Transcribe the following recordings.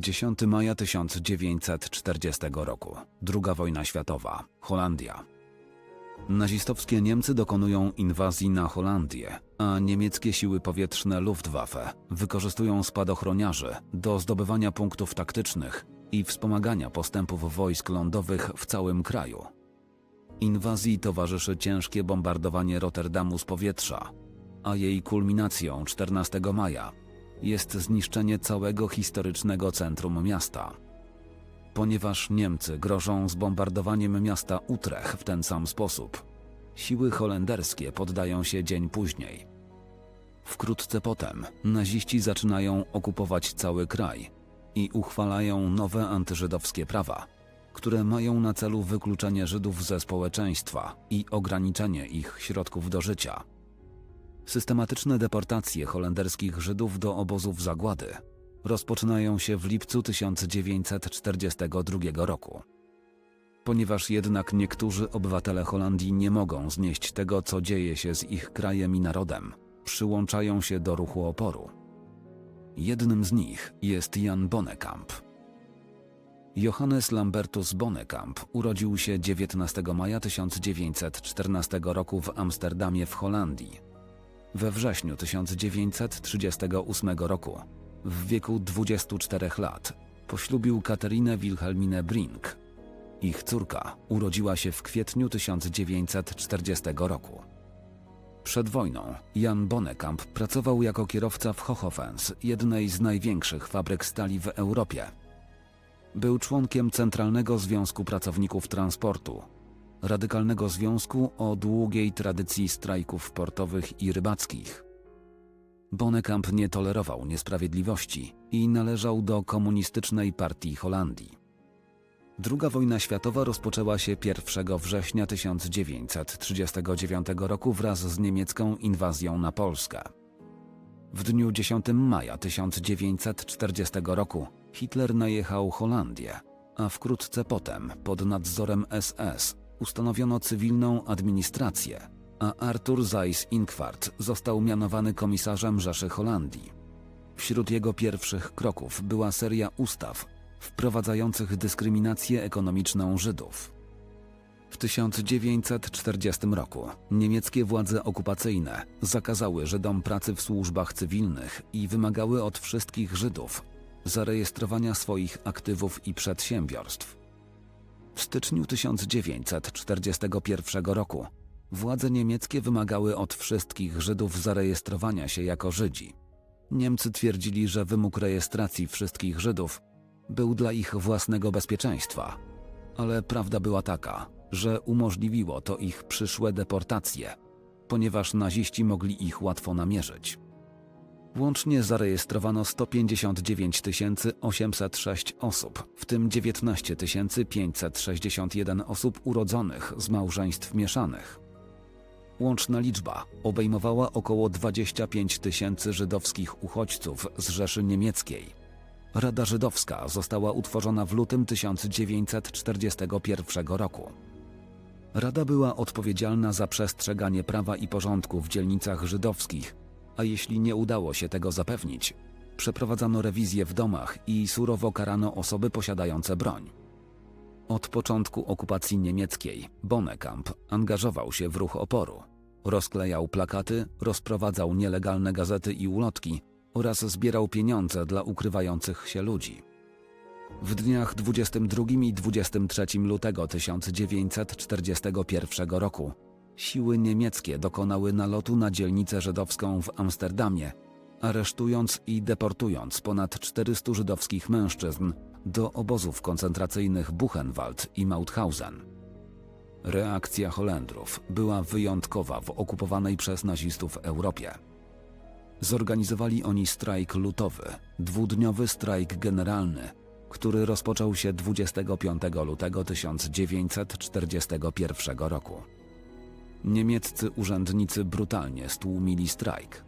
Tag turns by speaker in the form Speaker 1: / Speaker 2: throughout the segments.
Speaker 1: 10 maja 1940 roku. Druga wojna światowa. Holandia. Nazistowskie Niemcy dokonują inwazji na Holandię, a niemieckie siły powietrzne Luftwaffe wykorzystują spadochroniarzy do zdobywania punktów taktycznych i wspomagania postępów wojsk lądowych w całym kraju. Inwazji towarzyszy ciężkie bombardowanie Rotterdamu z powietrza, a jej kulminacją 14 maja jest zniszczenie całego historycznego centrum miasta. Ponieważ Niemcy grożą zbombardowaniem miasta Utrecht w ten sam sposób, siły holenderskie poddają się dzień później. Wkrótce potem naziści zaczynają okupować cały kraj i uchwalają nowe antyżydowskie prawa, które mają na celu wykluczenie Żydów ze społeczeństwa i ograniczenie ich środków do życia. Systematyczne deportacje holenderskich Żydów do obozów zagłady rozpoczynają się w lipcu 1942 roku. Ponieważ jednak niektórzy obywatele Holandii nie mogą znieść tego, co dzieje się z ich krajem i narodem, przyłączają się do ruchu oporu. Jednym z nich jest Jan Bonnekamp. Johannes Lambertus Bonnekamp urodził się 19 maja 1914 roku w Amsterdamie w Holandii. We wrześniu 1938 roku, w wieku 24 lat, poślubił Katerinę Wilhelminę Brink. Ich córka urodziła się w kwietniu 1940 roku. Przed wojną Jan Bonnekamp pracował jako kierowca w Hochofens, jednej z największych fabryk stali w Europie. Był członkiem Centralnego Związku Pracowników Transportu, radykalnego związku o długiej tradycji strajków portowych i rybackich. Bonnekamp nie tolerował niesprawiedliwości i należał do komunistycznej partii Holandii. Druga wojna światowa rozpoczęła się 1 września 1939 roku wraz z niemiecką inwazją na Polskę. W dniu 10 maja 1940 roku Hitler najechał Holandię, a wkrótce potem pod nadzorem SS ustanowiono cywilną administrację, a Arthur Seyss-Inquart został mianowany komisarzem Rzeszy Holandii. Wśród jego pierwszych kroków była seria ustaw wprowadzających dyskryminację ekonomiczną Żydów. W 1940 roku niemieckie władze okupacyjne zakazały Żydom pracy w służbach cywilnych i wymagały od wszystkich Żydów zarejestrowania swoich aktywów i przedsiębiorstw. W styczniu 1941 roku władze niemieckie wymagały od wszystkich Żydów zarejestrowania się jako Żydzi. Niemcy twierdzili, że wymóg rejestracji wszystkich Żydów był dla ich własnego bezpieczeństwa. Ale prawda była taka, że umożliwiło to ich przyszłe deportacje, ponieważ naziści mogli ich łatwo namierzyć. Łącznie zarejestrowano 159 806 osób, w tym 19 561 osób urodzonych z małżeństw mieszanych. Łączna liczba obejmowała około 25 tysięcy żydowskich uchodźców z Rzeszy Niemieckiej. Rada Żydowska została utworzona w lutym 1941 roku. Rada była odpowiedzialna za przestrzeganie prawa i porządku w dzielnicach żydowskich, a jeśli nie udało się tego zapewnić, przeprowadzano rewizję w domach i surowo karano osoby posiadające broń. Od początku okupacji niemieckiej Bonnekamp angażował się w ruch oporu. Rozklejał plakaty, rozprowadzał nielegalne gazety i ulotki oraz zbierał pieniądze dla ukrywających się ludzi. W dniach 22 i 23 lutego 1941 roku siły niemieckie dokonały nalotu na dzielnicę żydowską w Amsterdamie, aresztując i deportując ponad 400 żydowskich mężczyzn do obozów koncentracyjnych Buchenwald i Mauthausen. Reakcja Holendrów była wyjątkowa w okupowanej przez nazistów Europie. Zorganizowali oni strajk lutowy, dwudniowy strajk generalny, który rozpoczął się 25 lutego 1941 roku. Niemieccy urzędnicy brutalnie stłumili strajk.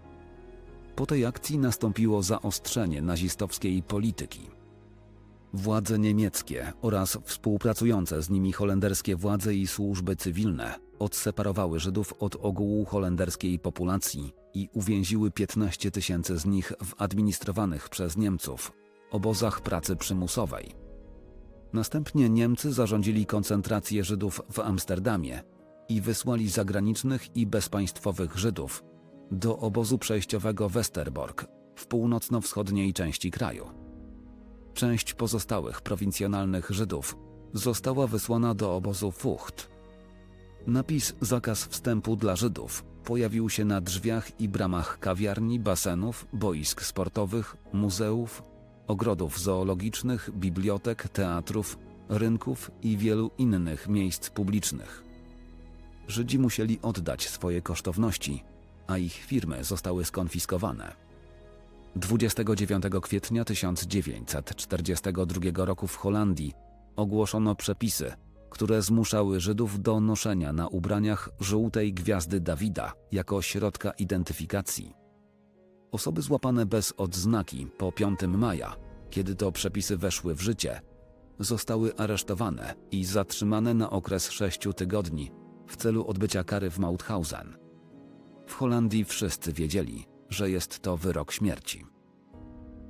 Speaker 1: Po tej akcji nastąpiło zaostrzenie nazistowskiej polityki. Władze niemieckie oraz współpracujące z nimi holenderskie władze i służby cywilne odseparowały Żydów od ogółu holenderskiej populacji i uwięziły 15 tysięcy z nich w administrowanych przez Niemców obozach pracy przymusowej. Następnie Niemcy zarządzili koncentrację Żydów w Amsterdamie i wysłali zagranicznych i bezpaństwowych Żydów do obozu przejściowego Westerbork w północno-wschodniej części kraju. Część pozostałych prowincjonalnych Żydów została wysłana do obozu Fucht. Napis zakaz wstępu dla Żydów pojawił się na drzwiach i bramach kawiarni, basenów, boisk sportowych, muzeów, ogrodów zoologicznych, bibliotek, teatrów, rynków i wielu innych miejsc publicznych. Żydzi musieli oddać swoje kosztowności, a ich firmy zostały skonfiskowane. 29 kwietnia 1942 roku w Holandii ogłoszono przepisy, które zmuszały Żydów do noszenia na ubraniach żółtej gwiazdy Dawida jako środka identyfikacji. Osoby złapane bez odznaki po 5 maja, kiedy to przepisy weszły w życie, zostały aresztowane i zatrzymane na okres 6 tygodni w celu odbycia kary w Mauthausen. W Holandii wszyscy wiedzieli, że jest to wyrok śmierci.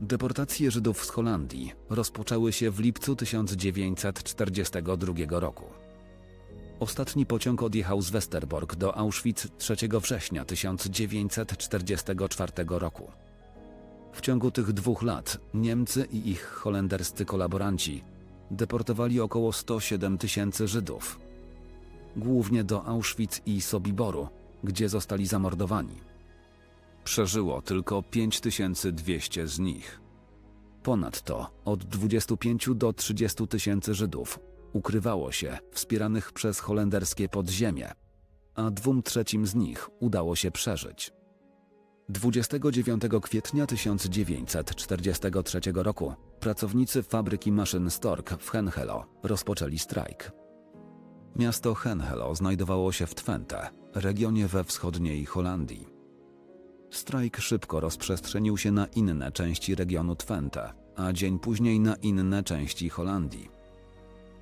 Speaker 1: Deportacje Żydów z Holandii rozpoczęły się w lipcu 1942 roku. Ostatni pociąg odjechał z Westerbork do Auschwitz 3 września 1944 roku. W ciągu tych dwóch lat Niemcy i ich holenderscy kolaboranci deportowali około 107 tysięcy Żydów, głównie do Auschwitz i Sobiboru, gdzie zostali zamordowani. Przeżyło tylko 5200 z nich. Ponadto od 25 do 30 tysięcy Żydów ukrywało się, wspieranych przez holenderskie podziemie, a dwóm trzecim z nich udało się przeżyć. 29 kwietnia 1943 roku pracownicy fabryki maszyn Stork w Henhelo rozpoczęli strajk. Miasto Henhelo znajdowało się w Twente, regionie we wschodniej Holandii. Strajk szybko rozprzestrzenił się na inne części regionu Twente, a dzień później na inne części Holandii.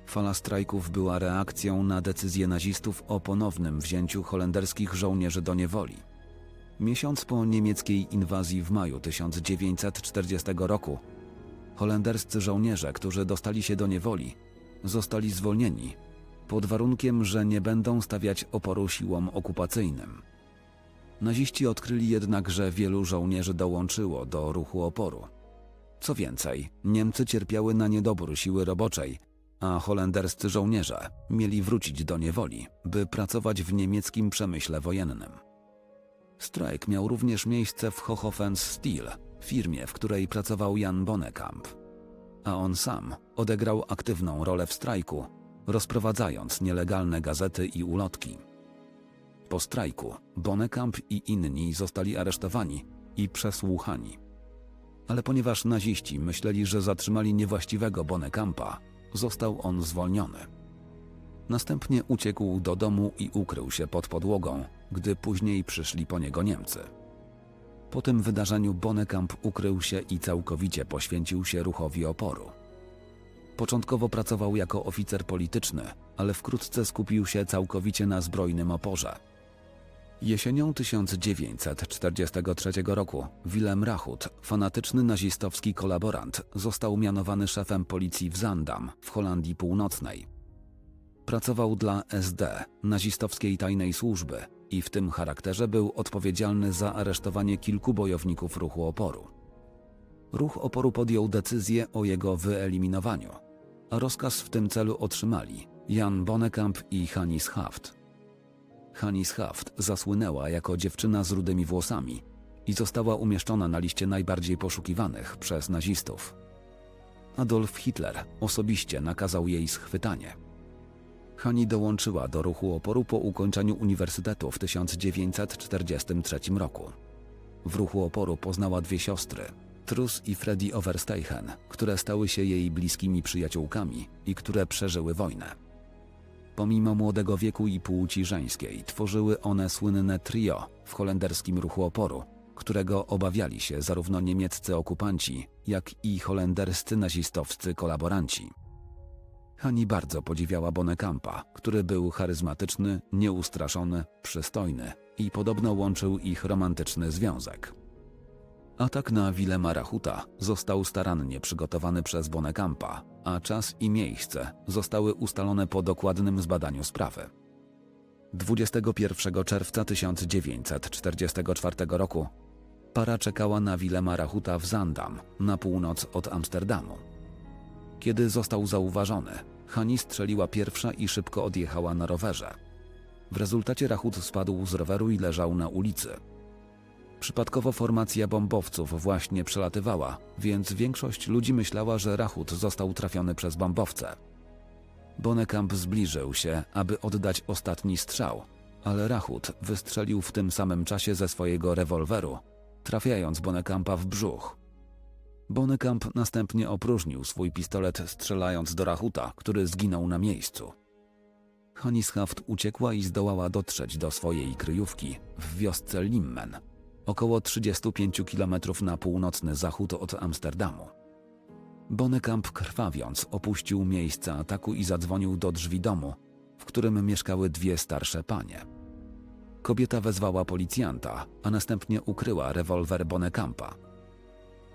Speaker 1: Fala strajków była reakcją na decyzję nazistów o ponownym wzięciu holenderskich żołnierzy do niewoli. Miesiąc po niemieckiej inwazji w maju 1940 roku, holenderscy żołnierze, którzy dostali się do niewoli, zostali zwolnieni pod warunkiem, że nie będą stawiać oporu siłom okupacyjnym. Naziści odkryli jednak, że wielu żołnierzy dołączyło do ruchu oporu. Co więcej, Niemcy cierpiały na niedobór siły roboczej, a holenderscy żołnierze mieli wrócić do niewoli, by pracować w niemieckim przemyśle wojennym. Strajk miał również miejsce w Hochofens Steel, firmie, w której pracował Jan Bonnekamp. A on sam odegrał aktywną rolę w strajku, rozprowadzając nielegalne gazety i ulotki. Po strajku Bonnekamp i inni zostali aresztowani i przesłuchani. Ale ponieważ naziści myśleli, że zatrzymali niewłaściwego Bonnekampa, został on zwolniony. Następnie uciekł do domu i ukrył się pod podłogą, gdy później przyszli po niego Niemcy. Po tym wydarzeniu Bonnekamp ukrył się i całkowicie poświęcił się ruchowi oporu. Początkowo pracował jako oficer polityczny, ale wkrótce skupił się całkowicie na zbrojnym oporze. Jesienią 1943 roku Willem Rachut, fanatyczny nazistowski kolaborant, został mianowany szefem policji w Zandam w Holandii Północnej. Pracował dla SD, nazistowskiej tajnej służby, i w tym charakterze był odpowiedzialny za aresztowanie kilku bojowników ruchu oporu. Ruch oporu podjął decyzję o jego wyeliminowaniu, rozkaz w tym celu otrzymali Jan Bonnekamp i Hannis Haft. Hannis Haft zasłynęła jako dziewczyna z rudymi włosami i została umieszczona na liście najbardziej poszukiwanych przez nazistów. Adolf Hitler osobiście nakazał jej schwytanie. Hani dołączyła do ruchu oporu po ukończeniu uniwersytetu w 1943 roku. W ruchu oporu poznała dwie siostry, Trus i Freddy Oversteichen, które stały się jej bliskimi przyjaciółkami i które przeżyły wojnę. Pomimo młodego wieku i płci żeńskiej, tworzyły one słynne trio w holenderskim ruchu oporu, którego obawiali się zarówno niemieccy okupanci, jak i holenderscy nazistowscy kolaboranci. Hani bardzo podziwiała Bonnekampa, który był charyzmatyczny, nieustraszony, przystojny i podobno łączył ich romantyczny związek. Atak na Willę Marachuta został starannie przygotowany przez Bonekampa, a czas i miejsce zostały ustalone po dokładnym zbadaniu sprawy. 21 czerwca 1944 roku para czekała na Willę Marachuta w Zandam, na północ od Amsterdamu. Kiedy został zauważony, Hani strzeliła pierwsza i szybko odjechała na rowerze. W rezultacie Rachut spadł z roweru i leżał na ulicy. Przypadkowo formacja bombowców właśnie przelatywała, więc większość ludzi myślała, że Rachut został trafiony przez bombowce. Bonekamp zbliżył się, aby oddać ostatni strzał, ale Rachut wystrzelił w tym samym czasie ze swojego rewolweru, trafiając Bonekampa w brzuch. Bonekamp następnie opróżnił swój pistolet strzelając do Rachuta, który zginął na miejscu. Hanishaft uciekła i zdołała dotrzeć do swojej kryjówki w wiosce Limmen, około 35 km na północny zachód od Amsterdamu. Bonekamp krwawiąc opuścił miejsce ataku i zadzwonił do drzwi domu, w którym mieszkały dwie starsze panie. Kobieta wezwała policjanta, a następnie ukryła rewolwer Bonekampa.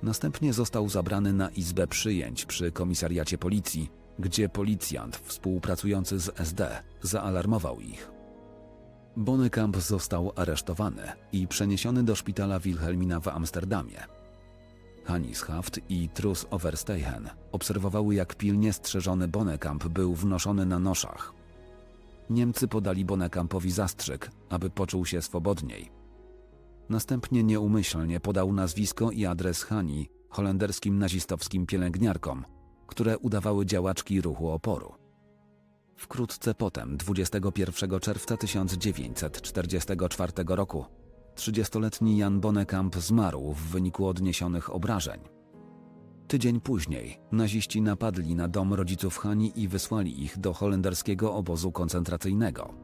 Speaker 1: Następnie został zabrany na izbę przyjęć przy komisariacie policji, gdzie policjant współpracujący z SD zaalarmował ich. Bonekamp został aresztowany i przeniesiony do szpitala Wilhelmina w Amsterdamie. Hannis Haft i Trus Oversteichen obserwowały, jak pilnie strzeżony Bonekamp był wnoszony na noszach. Niemcy podali Bonekampowi zastrzyk, aby poczuł się swobodniej. Następnie nieumyślnie podał nazwisko i adres Hani holenderskim nazistowskim pielęgniarkom, które udawały działaczki ruchu oporu. Wkrótce potem, 21 czerwca 1944 roku, 30-letni Jan Bonekamp zmarł w wyniku odniesionych obrażeń. Tydzień później naziści napadli na dom rodziców Hani i wysłali ich do holenderskiego obozu koncentracyjnego.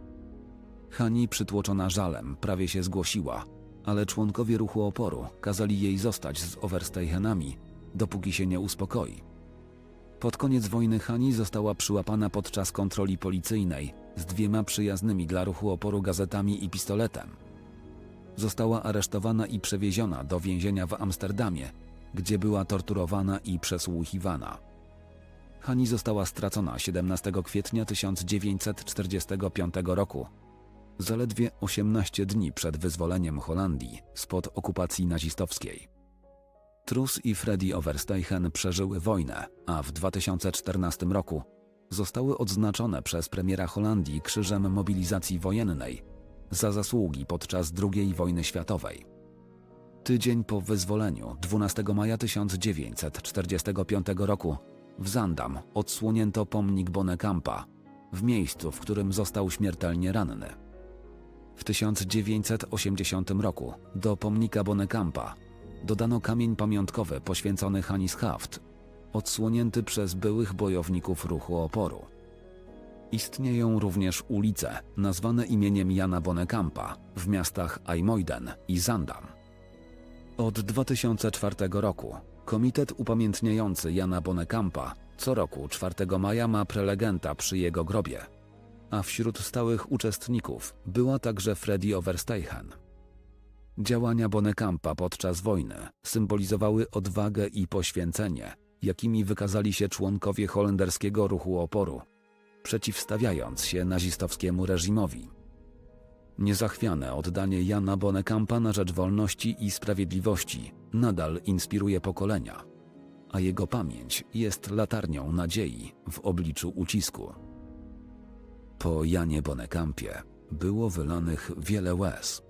Speaker 1: Hani, przytłoczona żalem, prawie się zgłosiła, ale członkowie ruchu oporu kazali jej zostać z Oversteichenami, dopóki się nie uspokoi. Pod koniec wojny Hani została przyłapana podczas kontroli policyjnej z dwiema przyjaznymi dla ruchu oporu gazetami i pistoletem. Została aresztowana i przewieziona do więzienia w Amsterdamie, gdzie była torturowana i przesłuchiwana. Hani została stracona 17 kwietnia 1945 roku, zaledwie 18 dni przed wyzwoleniem Holandii spod okupacji nazistowskiej. Trus i Freddy Oversteichen przeżyły wojnę, a w 2014 roku zostały odznaczone przez premiera Holandii Krzyżem Mobilizacji Wojennej za zasługi podczas II wojny światowej. Tydzień po wyzwoleniu, 12 maja 1945 roku, w Zandam odsłonięto pomnik Bonekampa, w miejscu, w którym został śmiertelnie ranny. W 1980 roku do pomnika Bonekampa dodano kamień pamiątkowy poświęcony Hannis Haft, odsłonięty przez byłych bojowników ruchu oporu. Istnieją również ulice nazwane imieniem Jana Bonekampa w miastach Ajmoiden i Zandam. Od 2004 roku Komitet upamiętniający Jana Bonekampa co roku 4 maja ma prelegenta przy jego grobie, a wśród stałych uczestników była także Freddy Oversteichen. Działania Bonekampa podczas wojny symbolizowały odwagę i poświęcenie, jakimi wykazali się członkowie holenderskiego ruchu oporu, przeciwstawiając się nazistowskiemu reżimowi. Niezachwiane oddanie Jana Bonekampa na rzecz wolności i sprawiedliwości nadal inspiruje pokolenia, a jego pamięć jest latarnią nadziei w obliczu ucisku. Po Janie Bonekampie było wylanych wiele łez.